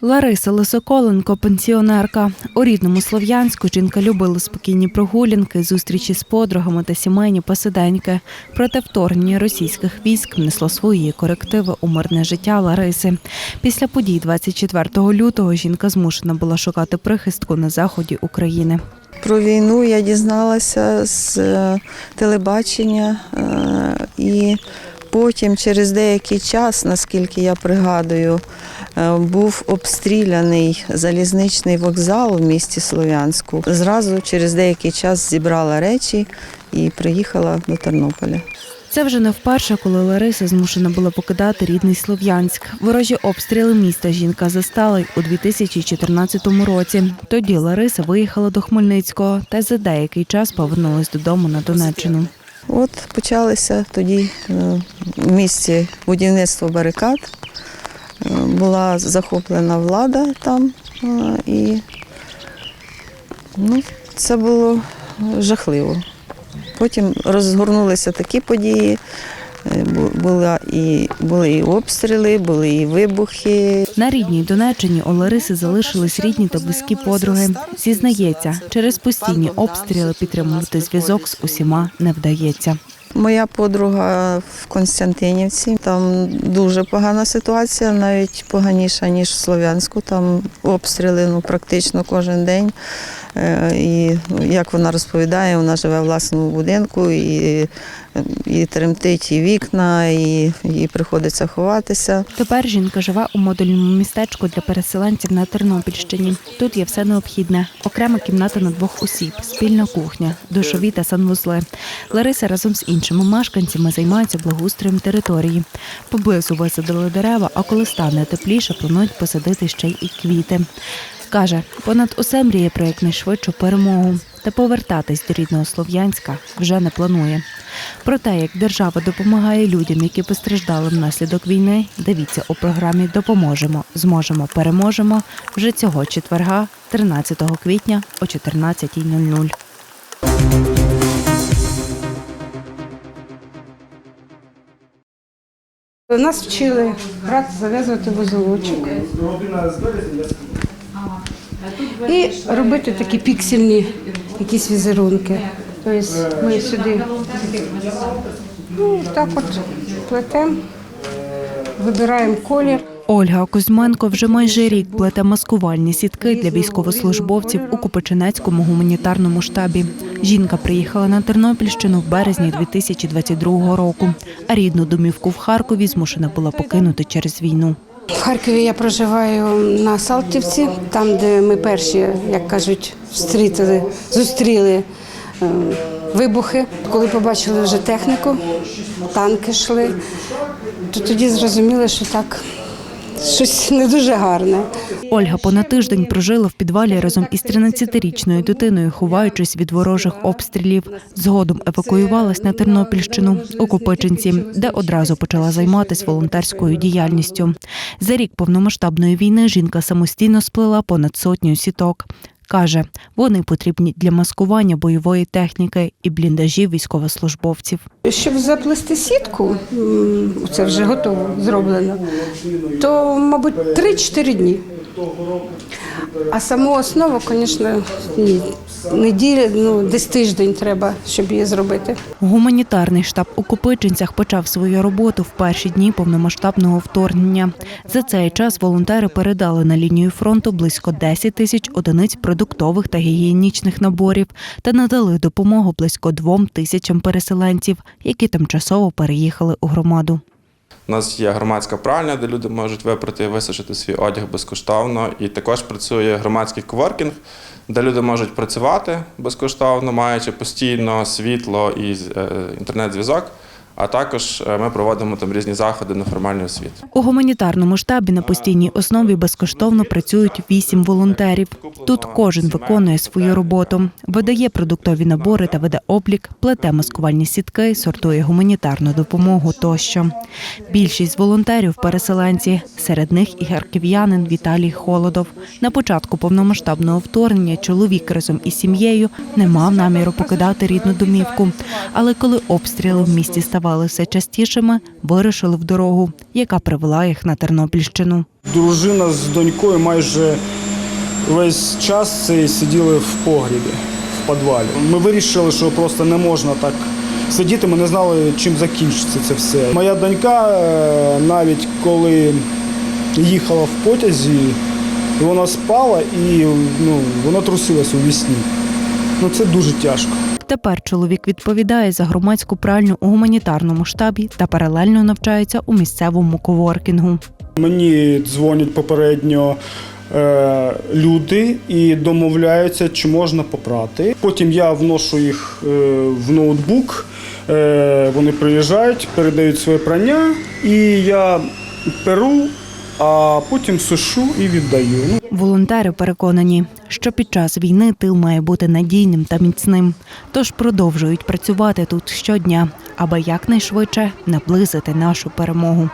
Лариса Лисоколенко, пенсіонерка. У рідному Слов'янську жінка любила спокійні прогулянки, зустрічі з подругами та сімейні посиденьки. Проте вторгнення російських військ внесло свої корективи у мирне життя Лариси. Після подій 24 лютого жінка змушена була шукати прихистку на заході України. Про війну я дізналася з е, телебачення е, і потім, через деякий час, наскільки я пригадую, е, був обстріляний залізничний вокзал в місті Слов'янську. Зразу через деякий час зібрала речі і приїхала до Тернополя. Це вже не вперше, коли Лариса змушена була покидати рідний Слов'янськ. Ворожі обстріли міста жінка застала й у 2014 році. Тоді Лариса виїхала до Хмельницького та за деякий час повернулась додому на Донеччину. От почалося тоді в місті будівництво барикад. Е, Була захоплена влада там е, і ну, це було жахливо. Потім розгорнулися такі події. е, Була і, були і обстріли, були і вибухи. На рідній Донеччині у Лариси залишились рідні та близькі подруги. Зізнається, через постійні обстріли підтримувати зв'язок з усіма не вдається. Моя подруга в Константинівці. Там дуже погана ситуація, навіть поганіша, ніж в Слов'янську. Там обстріли ну, практично кожен день. Е, І ну, як вона розповідає, вона живе в власному будинку і, і тремтить і вікна, і їй приходиться ховатися. Тепер жінка живе у модульному містечку для переселенців на Тернопільщині. Тут є все необхідне: окрема кімната на двох осіб, спільна кухня, душові та санвузли. Лариса разом з іншими мешканцями займається благоустроєм території. Поблизу висадили дерева, а коли стане тепліше, планують посадити ще й квіти. Каже, понад усе мріє про якнайшвидшу перемогу. Та повертатись до рідного Слов'янська вже не планує. Про те, як держава допомагає людям, які постраждали внаслідок війни, дивіться у програмі Допоможемо, зможемо, переможемо вже цього четверга, 13 квітня о 14.00. Нас вчили грати, зав'язувати вузолочок і робити такі піксельні якісь візерунки. Тобто ми сюди ну, так от плетемо, вибираємо колір. Ольга Кузьменко вже майже рік плете маскувальні сітки для військовослужбовців у Купичинецькому гуманітарному штабі. Жінка приїхала на Тернопільщину в березні 2022 року, а рідну домівку в Харкові змушена була покинути через війну. В Харкові я проживаю на Салтівці, там, де ми перші, як кажуть, встрітили, зустріли е, вибухи. Коли побачили вже техніку, танки йшли, то тоді зрозуміли, що так щось не дуже гарне. Ольга понад тиждень прожила в підвалі разом із 13-річною дитиною, ховаючись від ворожих обстрілів. Згодом евакуювалась на Тернопільщину у Копичинці, де одразу почала займатися волонтерською діяльністю. За рік повномасштабної війни жінка самостійно сплела понад сотню сіток. Каже, вони потрібні для маскування бойової техніки і бліндажів військовослужбовців. Щоб заплести сітку, це вже готово зроблено, то, мабуть, 3-4 дні. А саму основу, звісно. Неділя, ну, десь тиждень треба, щоб її зробити. Гуманітарний штаб у Копичинцях почав свою роботу в перші дні повномасштабного вторгнення. За цей час волонтери передали на лінію фронту близько 10 тисяч одиниць продуктових та гігієнічних наборів та надали допомогу близько двом тисячам переселенців, які тимчасово переїхали у громаду. У нас є громадська пральня, де люди можуть випрати і висушити свій одяг безкоштовно. І також працює громадський коворкінг, де люди можуть працювати безкоштовно, маючи постійно світло і е, інтернет-зв'язок. А також е, ми проводимо там різні заходи неформальної освіти. У гуманітарному штабі на постійній основі безкоштовно працюють вісім волонтерів. Тут кожен виконує свою роботу, видає продуктові набори та веде облік, плете маскувальні сітки, сортує гуманітарну допомогу тощо. Більшість волонтерів переселенці, серед них і харків'янин Віталій Холодов. На початку повномасштабного вторгнення чоловік разом із сім'єю не мав наміру покидати рідну домівку. Але коли обстріли в місті ставали ставали все частішими, вирушили в дорогу, яка привела їх на Тернопільщину. Дружина з донькою майже весь час цей сиділи в погрібі, в підвалі. Ми вирішили, що просто не можна так сидіти. Ми не знали, чим закінчиться це все. Моя донька, е, навіть коли їхала в потязі, вона спала і ну, вона трусилась у вісні. Ну, це дуже тяжко. Тепер чоловік відповідає за громадську пральню у гуманітарному штабі та паралельно навчається у місцевому коворкінгу. Мені дзвонять попередньо е, люди і домовляються, чи можна попрати. Потім я вношу їх е, в ноутбук, е, вони приїжджають, передають своє прання, і я перу, а потім сушу і віддаю. Ну, Волонтери переконані, що під час війни тил має бути надійним та міцним, тож продовжують працювати тут щодня, аби якнайшвидше наблизити нашу перемогу.